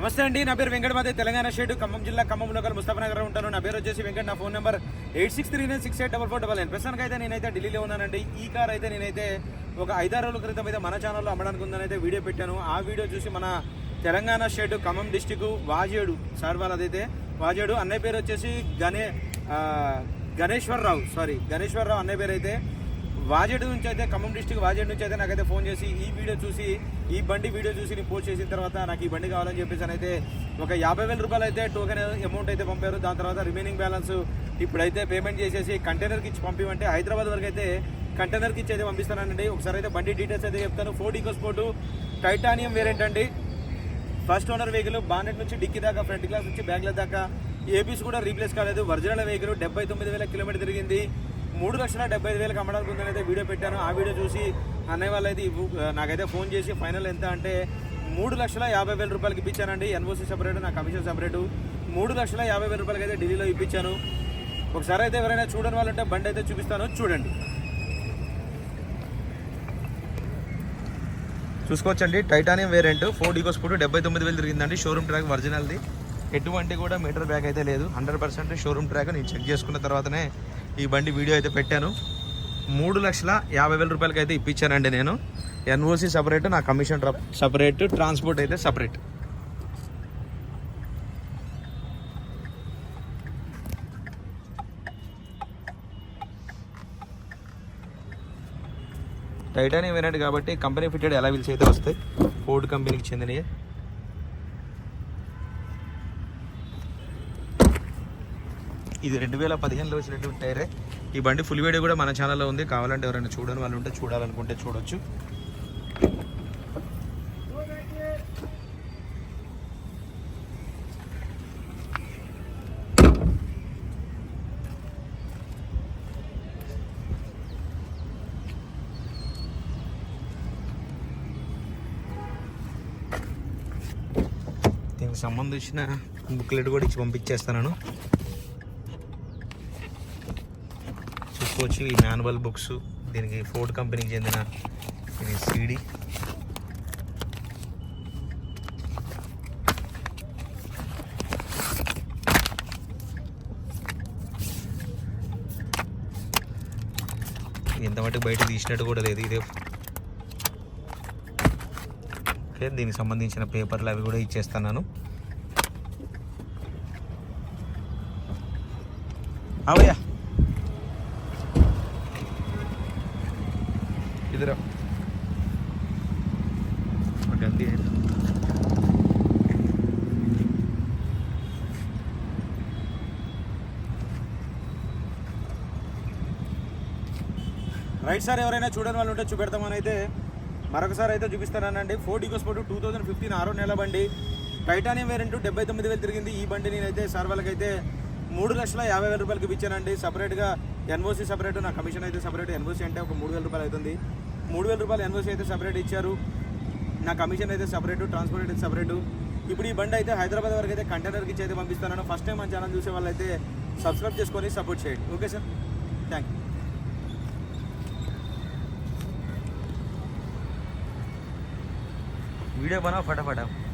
నమస్తే అండి నా పేరు వెంకటమాదే తెలంగాణ షేడ్ ఖమ్మం జిల్లా ఖమ్మం లోకల్ ముస్తాఫనగర్ ఉంటాను. నా పేరు వచ్చేసి వెంకట నా phone number eight six three nine six eight double four double nine. ప్రస్తుతానికి అయితే నేనైతే ఢిల్లీలో ఉన్నానండి. ఈ కార్ అయితే నేనైతే ఒక ఐదారు రోజుల క్రితం అయితే మన ఛానల్లో అమ్మడానికి ఉందని అయితే వీడియో పెట్టాను. ఆ వీడియో చూసి మన తెలంగాణ షేడ్ ఖమ్మం డిస్టిక్ వాజేడు సార్ వాళ్ళదైతే వాజేడు అన్నయ్య పేరు వచ్చేసి గణే గణేశ్వరరావు సారీ గణేశ్వరరావు అన్నయ్య పేరు అయితే వాజేడు నుంచి అయితే ఖమ్మం డిస్టిక్ వాజేడు నుంచి అయితే నాకైతే ఫోన్ చేసి ఈ వీడియో చూసి ఈ బండి వీడియో చూసి నేను పోస్ట్ చేసిన తర్వాత నాకు ఈ బండి కావాలని చెప్పేసి అయితే ఒక యాభై వేల రూపాయలు అయితే టోకెన్ అమౌంట్ అయితే పంపారు. దాని తర్వాత రిమైనింగ్ బ్యాలెన్స్ ఇప్పుడైతే పేమెంట్ చేసేసి కంటైనర్కి ఇచ్చి పంపిమంటే హైదరాబాద్ వరకు అయితే కంటైనర్కి ఇచ్చి అయితే పంపిస్తానండి. ఒకసారి అయితే బండి డీటెయిల్స్ అయితే చెప్తాను. Ford EcoSport titanium variant అండి. ఫస్ట్ ఓనర్ వెహికల్ బానెట్ నుంచి డిక్కీ దాకా ఫ్రంట్ గ్లాస్ నుంచి బ్యాగ్ల దాకా. ఏపీస్ కూడా రీప్లేస్ కాలేదు. ఒరిజినల్ వెహికల్ డెబ్బై తొమ్మిది వేల కిలోమీటర్ తిరిగింది. మూడు లక్షల డెబ్బై ఐదు వేలకు అమ్మడానికి ఉందని అయితే వీడియో పెట్టాను. ఆ వీడియో చూసి అన్నయ్య వాళ్ళు అయితే నాకైతే ఫోన్ చేసి ఫైనల్ ఎంత అంటే మూడు లక్షల యాభై వేల రూపాయలకి ఇప్పించానండి. ఎన్ఓసి సపరేట్ నా కమిషన్ సపరేటు. మూడు లక్షల యాభై వేల రూపాయలకి అయితే ఢిల్లీలో ఇప్పించాను. ఒకసారి అయితే ఎవరైనా చూడని వాళ్ళు ఉంటే బండి అయితే చూపిస్తాను. చూడండి. చూసుకోవచ్చండి. Titanium variant Ford eco scooter డెబ్బై తొమ్మిది వేలు తిరిగిందండి. షోరూమ్ ట్రాక్ ఒరిజినల్ది. ఎటువంటి కూడా మీటర్ బ్యాగ్ అయితే లేదు. హండ్రెడ్ పర్సెంట్ షోరూమ్ ట్రాక్ నేను చెక్ చేసుకున్న తర్వాతనే ఈ బండి వీడియో అయితే పెట్టాను. మూడు లక్షల యాభై వేల రూపాయలకి అయితే ఇప్పించానండి నేను. ఎన్ఓసి సపరేట్ నా కమిషన్ సపరేట్ ట్రాన్స్పోర్ట్ అయితే సపరేట్. టైటానియం వేరియంట్ కాబట్టి కంపెనీ ఫిట్టెడ్ ఎలా వీల్స్ అయితే వస్తాయి? ఫోర్డ్ కంపెనీకి చెందినవి ఇది రెండు వేల పదిహేనులో వచ్చినటువంటి టైరే. ఈ బండి ఫుల్ వీడియో కూడా మన ఛానల్లో ఉంది. కావాలంటే ఎవరైనా చూడని వాళ్ళు ఉంటే చూడాలనుకుంటే చూడొచ్చు. దీనికి సంబంధించిన బుక్లెట్ కూడా ఇచ్చి పంపించేస్తాను చూసుకోవచ్చు ఈ మాన్యువల్ బుక్స్ దీనికి ఫోర్డ్ కంపెనీకి చెందిన ఇది సీడీ ఎంత మటుకు బయట తీసినట్టు కూడా లేదు ఇదే. ఓకే దీనికి సంబంధించిన పేపర్లు అవి కూడా ఇచ్చేస్తున్నాను. అవయ్యా ఇద్దరు గంది రైట్ సార్ ఎవరైనా చూడని వాళ్ళు ఉంటే చూపెడతామని అయితే మరొకసారి అయితే చూపిస్తానండి Ford EcoSport two thousand fifteen ఆరో నెల బండి. టైటానియం వేరెంట్ డెబ్బై తొమ్మిది వేలు తిరిగింది. ఈ బండి నేనైతే సార్ వాళ్ళకైతే మూడు లక్షల యాభై వేల రూపాయలకి ఇప్పించానండి సపరేట్గా ఎన్ఓసి సపరేట్ నా కమిషన్ అయితే సపరేట్ ఎన్ఓసి అంటే ఒక మూడు వేల రూపాయలు అవుతుంది మూడు వేల రూపాయలు ఎన్ఓసి అయితే సపరేట్ ఇచ్చారు నా కమిషన్ అయితే సపరేట్ ట్రాన్స్పోర్ట్ అయితే సపరేట్ ఇప్పుడు ఈ బండి అయితే హైదరాబాద్ వరకు అయితే కంటైనర్కి ఇచ్చి అయితే పంపిస్తాను ఫస్ట్ టైం మన ఛానల్ చూసే వాళ్ళు అయితే సబ్స్క్రైబ్ చేసుకొని సపోర్ట్ చేయండి okay sir thank you video बनाओ फटाफट आप